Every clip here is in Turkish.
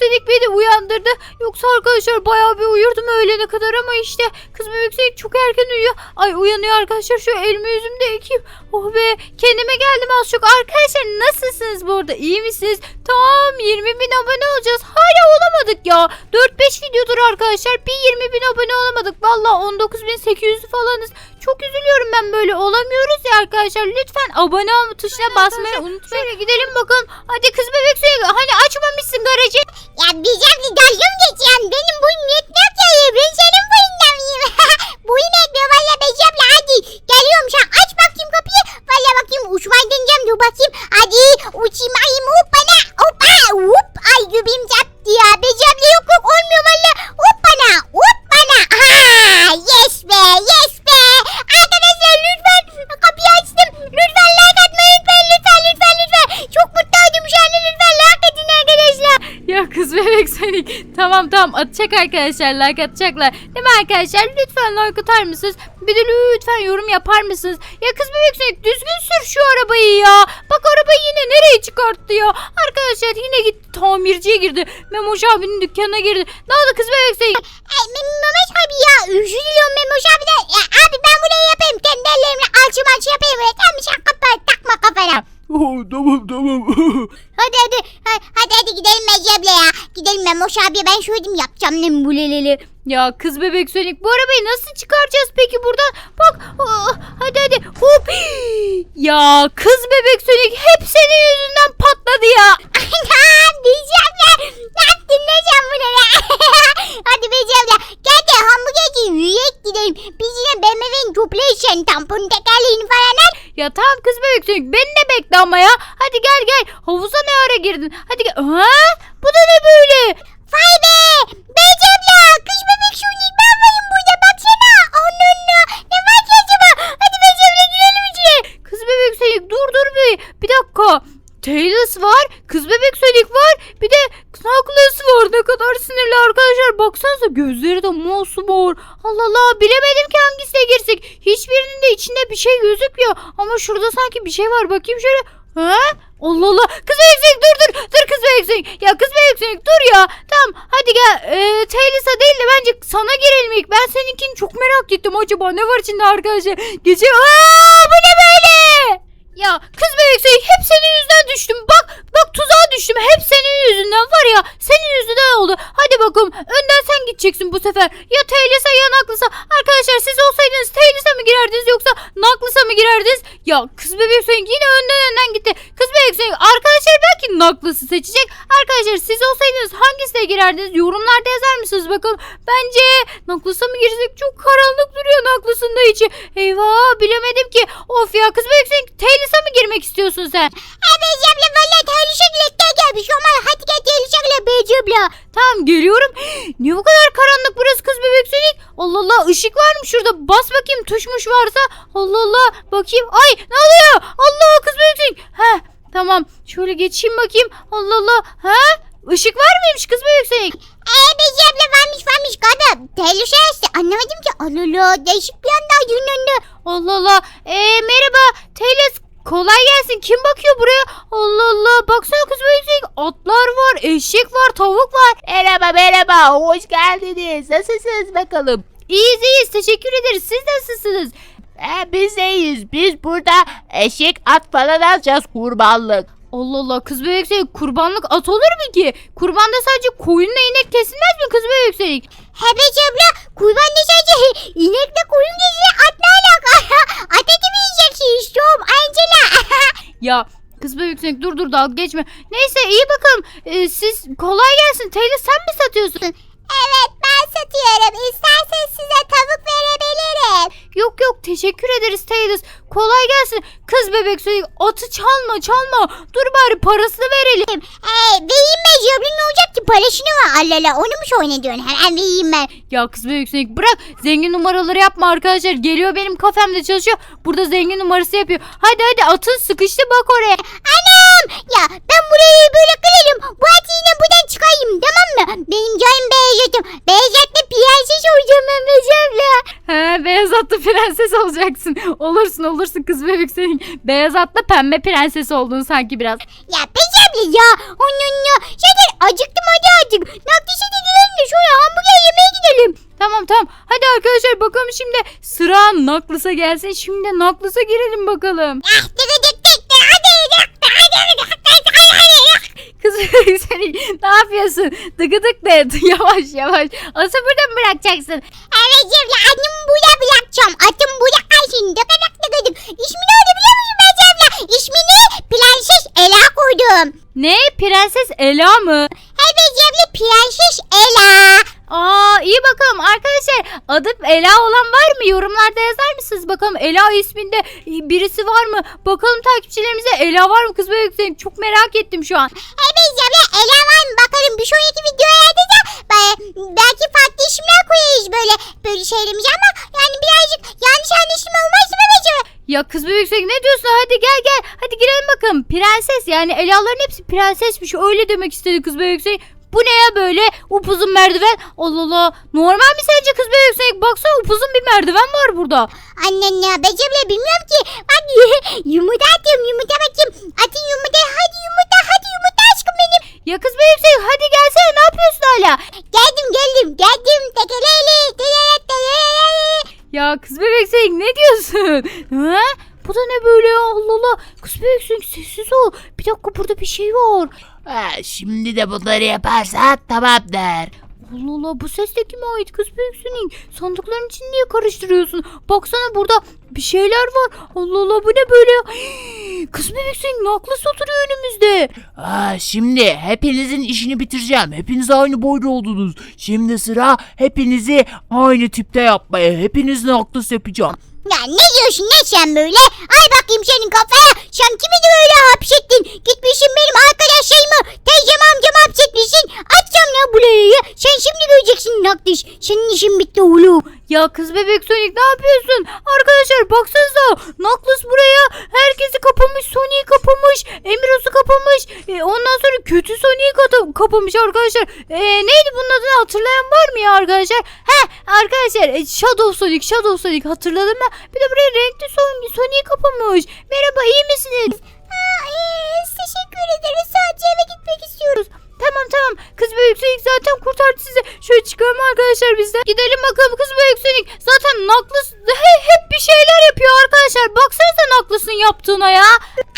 Sonic beni uyandırdı. Yoksa arkadaşlar bayağı bir uyurdum öğlene kadar ama işte kız bebek Sonic çok erken uyuyor. Ay uyanıyor arkadaşlar şu elimi yüzümü de yıkayayım. Oh be kendime geldim az çok. Arkadaşlar nasılsınız burada? İyi misiniz? Tamam 20 bin abone olacağız. Hala olamadık ya. 4-5 videodur arkadaşlar. Bir 20 bin abone olamadık. Valla 19.800 falanız. Çok üzülüyorum ben böyle olamıyoruz ya arkadaşlar. Lütfen abone ol tuşuna basmayı unutmayın. Şöyle gidelim bakalım. Hadi kız bebek suyu hani açmamışsın garajı. Ya Becem'le dalga mı geçiyorsun? Benim boyum yetmiyor ki. Ben senin boyundan mıyım? boyum yetmiyor valla Becem'le hadi. Geliyorum şu an aç bakayım kapıyı. Sonic. Tamam tamam atacak arkadaşlar like atacaklar. Değil mi arkadaşlar? Lütfen like atar mısınız? Bir de lütfen yorum yapar mısınız? Ya kız bebek Sonic düzgün sür şu arabayı ya. Bak arabayı yine nereye çıkarttı ya? Arkadaşlar yine gitti tamirciye girdi. Memoş abinin dükkanına girdi. Ne oldu kız bebek Sonic? Ay Mem- Mehmet abi ya özür diliyorum Memoş abi tamam tamam. Hadi hadi ha- hadi hadi gidelim Mecep'le ya. Gidelim Memoş abi ben söyledim yapacağım ne buleleri. Ya kız bebek Sonic bu arabayı nasıl çıkaracağız peki buradan? Bak ah, hadi hadi hop. Ya kız bebek Sonic hep senin yüzünden patladı ya. Anam diyeceğim ya. Sen bunu ya? hadi Mecep'le gel de hamburgerci yürüyek gidelim. Biz yine BMW'nin duplation tampon tekerleğini falan al. Ya tamam kız Sonic beni de bekle ama ya. Hadi gel gel havuza ne ara girdin? Hadi gel. Ha? Bu da ne böyle? Vay be! Becem'le kış bebek şunik ben varım burada baksana. Onun ne var ki acaba? Hadi Becem'le girelim içine. Kız bebek Sonic dur dur bir. Bir dakika. Taylor var, kız bebek Sonic var, bir de Knuckles var. Ne kadar sinirli arkadaşlar. Baksanıza gözleri de mosmor. Allah Allah bilemedim ki hangisine girsek. Hiçbirinin de içinde bir şey gözükmüyor. Ama şurada sanki bir şey var. Bakayım şöyle. Ha? Allah Allah. Kız bebek dur dur. Dur kız bebek. Ya kız bebek dur ya. Tamam hadi gel. Ee, Taylor'a değil de bence sana girelim ilk. Ben seninkini çok merak ettim. Acaba ne var içinde arkadaşlar? Gece... Aa, bu ne böyle? Ya kız Sonic hep senin yüzünden düştüm. Bak bak tuzağa düştüm. Hep senin yüzünden var ya. Senin yüzünden oldu. Hadi bakalım önden sen gideceksin bu sefer. Ya Taylor'a ya Knuckles'a. Arkadaşlar siz olsaydınız Taylor'a mı girerdiniz yoksa Knuckles'a mı girerdiniz? Ya kız bebek Sonic yine önden önden gitti. Kız bebek Sonic arkadaşlar belki Knuckles'ı seçecek. Arkadaşlar siz olsaydınız hangisine girerdiniz? Yorumlarda yazar mısınız bakalım. Bence Knuckles'a mı girsek? Çok karanlık duruyor Knuckles'ın da içi. Eyvah bilemedim ki. Of ya kız bebek Sonic Taylor'a mı girmek istiyorsun sen? Ha Becem'le valla Taylış'a bilekler gelmiş. Ama hadi gel Taylış'a Becem'le. Tamam geliyorum. Niye bu kadar karanlık burası kız bebek Sonic? Allah Allah ışık var mı şurada? Bas bakayım tuşmuş varsa. Allah Allah bakayım. Ay ne oluyor? Allah kız bebek Sonic. Heh tamam şöyle geçeyim bakayım. Allah Allah. Ha? Işık var mıymış kız bebek Sonic? Eee Becem'le varmış varmış galiba. Taylış'a işte anlamadım ki. Allah Allah değişik bir anda yönünde. Allah Allah. Ee, merhaba. Taylor kolay gelsin. Kim bakıyor buraya? Allah Allah. Baksana kız Sonic. Atlar var, eşek var, tavuk var. Merhaba merhaba hoş geldiniz. Nasılsınız bakalım? İyiyiz iyiyiz. Teşekkür ederiz. Siz nasılsınız? Ee, biz iyiyiz. Biz burada eşek at falan alacağız kurbanlık. Allah Allah kız bebek Sonic kurbanlık at olur mu ki? Kurbanda sadece koyunla inek kesilmez mi kız bebek Sonic? He Becem'le kurbanlı sadece inekle koyun geziyor. At ne alaka? At eti mi yiyeceksin? İstiyorum Angela. Ya kız bebek dur dur dalga geçme. Neyse iyi bakalım. Ee, siz kolay gelsin. Taylor sen mi satıyorsun? Evet ben satıyorum. İsterseniz size tavuk verebilirim. Yok yok teşekkür ederiz Taylor. Kolay gelsin. Kız bebek Sonic atı çalma çalma. Dur bari parasını verelim. Ee, vereyim ben Jobli ne olacak ki? Parasını var. Allah Allah onu mu şöyle diyorsun? Hemen vereyim ben. Ya kız bebek Sonic bırak. Zengin numaraları yapma arkadaşlar. Geliyor benim kafemde çalışıyor. Burada zengin numarası yapıyor. Hadi hadi atın sıkıştı bak oraya. Anam! Ya ben burayı böyle kırarım. Bu eti yine buradan çıkarayım tamam mı? Benim canım Beyazat'ım. Beyazat'la prenses olacağım ben Beyazat'la. He beyaz atlı prenses olacaksın. Olursun olursun kız bebek Sonic. Beyaz atlı pembe prenses oldun sanki biraz. Ya Beyazat'la ya. Onun ya. Zaten acıktım hadi artık. Naklişe de gidelim de şöyle hamburger yemeye gidelim. Tamam tamam. Hadi arkadaşlar bakalım şimdi sıra Naklus'a gelsin. Şimdi Naklus'a girelim bakalım. Ah tıkı tık tık tık. Hadi tık tık hadi tık tık tık hadi hadi tık. Kız bebek Sonic ne yapıyorsun? Tıkı tık de yavaş yavaş. Atı burada mı bırakacaksın? Evet Cevla annem burada bırakacağım. Atım. Tıkı tık tıkı tık. İsmi ne oldu biliyor musun ben Cevla? İsmini Prenses Ela koydum. Ne? Prenses Ela mı? Evet Cevla Prenses Ela. Aa iyi bakalım. Arkadaşlar adı Ela olan var mı? Yorumlarda yazar mısınız bakalım? Ela isminde birisi var mı? Bakalım takipçilerimize Ela var mı? Kız bebek Sonic? çok merak ettim şu an. Evet Cevla Ela var mı? Bakalım bir sonraki videoya da belki farklı isimler koyarız böyle böyle şeylerimize ama yani birazcık yanlış anlaşılma olmaz mı acaba? ya kız bebek Sonic ne diyorsun? Hadi gel gel. Hadi girelim bakalım. Prenses yani Ela'ların hepsi prensesmiş. Öyle demek istedi kız bebek Sonic. Bu ne ya böyle upuzun merdiven Allah Allah normal mi sence kız bebek Sonic? baksana upuzun bir merdiven var burada Annen ya ben Cevla bilmiyorum ki. Hadi yumurta atıyorum yumurta bakayım. Atın yumurta hadi yumurta hadi yumurta aşkım benim. ya kız bebek Sonic hadi gelsene ne yapıyorsun hala Geldim geldim geldim tekeleli tekeleli tekeleli. Ya kız bebek Sonic ne diyorsun? Ha? Bu da ne böyle ya Allah Allah. Kız bebek Sonic sessiz ol. Bir dakika var. Ha, şimdi de bunları yaparsak tamamdır. Allah Allah bu ses de kime ait kız Sonic? Sandıkların içini niye karıştırıyorsun? Baksana burada bir şeyler var. Allah Allah bu ne böyle ya? Kız bebek Sonic naklas oturuyor önümüzde. Ha, şimdi hepinizin işini bitireceğim. Hepiniz aynı boyda oldunuz. Şimdi sıra hepinizi aynı tipte yapmaya. Hepinizin aklıs yapacağım. Ya ne diyorsun ne sen böyle? Ay bakayım senin kafaya. Sen kimi de öyle hapsettin? Gitmişsin benim arkadaşlarımı. Teyzem amcam hapsetmişsin. Açacağım ya burayı. Sen şimdi göreceksin Nakdiş. Senin işin bitti oğlum. Ya kız bebek Sonic ne yapıyorsun? Arkadaşlar baksanıza. Naklas buraya herkesi kapamış. Sonic'i kapamış. Emiros'u kapamış. E, ondan sonra kötü kata- kapamış arkadaşlar. E, neydi bunun adını hatırlayan var mı ya arkadaşlar? He arkadaşlar e, Shadow Sonic. Shadow Sonic hatırladım ben. Bir de buraya renkli Son- Sonic'i kapamış. Merhaba iyi misiniz? Şöyle çıkalım arkadaşlar biz de. Gidelim bakalım kız büyük Sonic. Zaten Naklas he- hep bir şeyler yapıyor arkadaşlar. Baksanıza Naklas'ın yaptığına ya.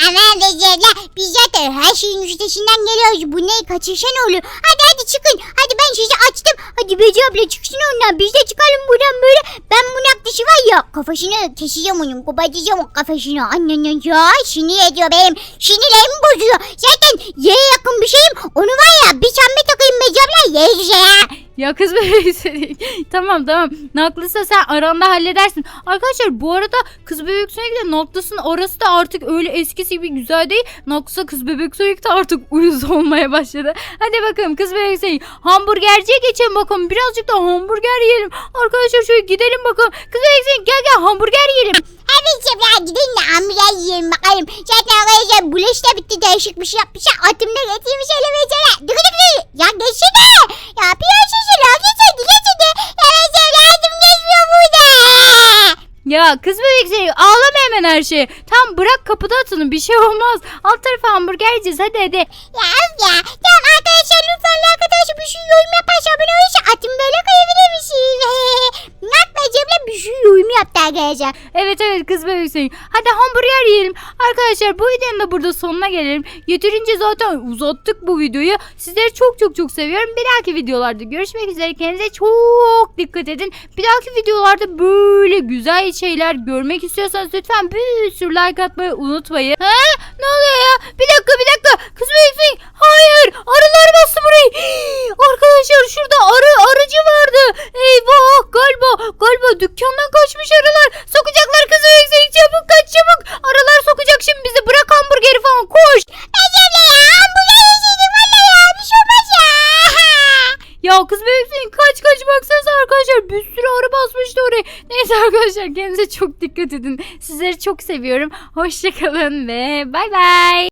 Aman Becerle biz zaten her şeyin üstesinden geliyoruz. Bu neyi kaçırsan olur. Hadi hadi çıkın. Hadi ben sizi açtım. Hadi Bece abla çıksın ondan. Biz de çıkalım buradan böyle. Ben bu naklışı var ya kafasını keseceğim onun. Kopartacağım o kafasını. Annen ya sinir ediyor benim. Sinirlerimi bozuyor. Zaten yere yakın bir şeyim. Onu var ya bir çembe takayım Bece abla yere düşer. Ya kız bebek Sonic. tamam tamam. Naklas'la sen aranda halledersin. Arkadaşlar bu arada kız bebek Sonic ile Naklas'ın orası da artık öyle eskisi gibi güzel değil. Naklas'a kız bebek de artık uyuz olmaya başladı. Hadi bakalım kız bebek Sonic. Hamburgerciye geçelim bakalım. Birazcık da hamburger yiyelim. Arkadaşlar şöyle gidelim bakalım. Kız Sonic gel gel hamburger yiyelim. Evet Şefra gidin de hamburger yiyelim bakalım. Zaten arkadaşlar bulaş da bitti değişik bir şey yapmışlar. Atımda getirmiş öyle becere. Dıkı dıkı. Ya geçsene. Ya piyasası la geçedi geçedi. Evet Şefra adım geçmiyor burada. Ya kız bebek Sonic ağlama hemen her şeye. Tamam bırak kapıda atını bir şey olmaz. Alt tarafa hamburger yiyeceğiz hadi hadi. Ya yaptı arkadaşlar. Evet evet kız bebek Sonic. Hadi hamburger yiyelim. Arkadaşlar bu videonun da burada sonuna gelelim. Yeterince zaten uzattık bu videoyu. Sizleri çok çok çok seviyorum. Bir dahaki videolarda görüşmek üzere. Kendinize çok dikkat edin. Bir dahaki videolarda böyle güzel şeyler görmek istiyorsanız lütfen bir sürü like atmayı unutmayın. Ha? Ne oluyor ya? Bir dakika bir dakika. Kız Sonic. Hayır. Arılar arı bastı burayı. Arkadaşlar şurada arı arıcı vardı. Eyvah galiba galiba dükkandan kaçmış arılar. Sokacaklar edin. Sizleri çok seviyorum. Hoşçakalın ve bay bay.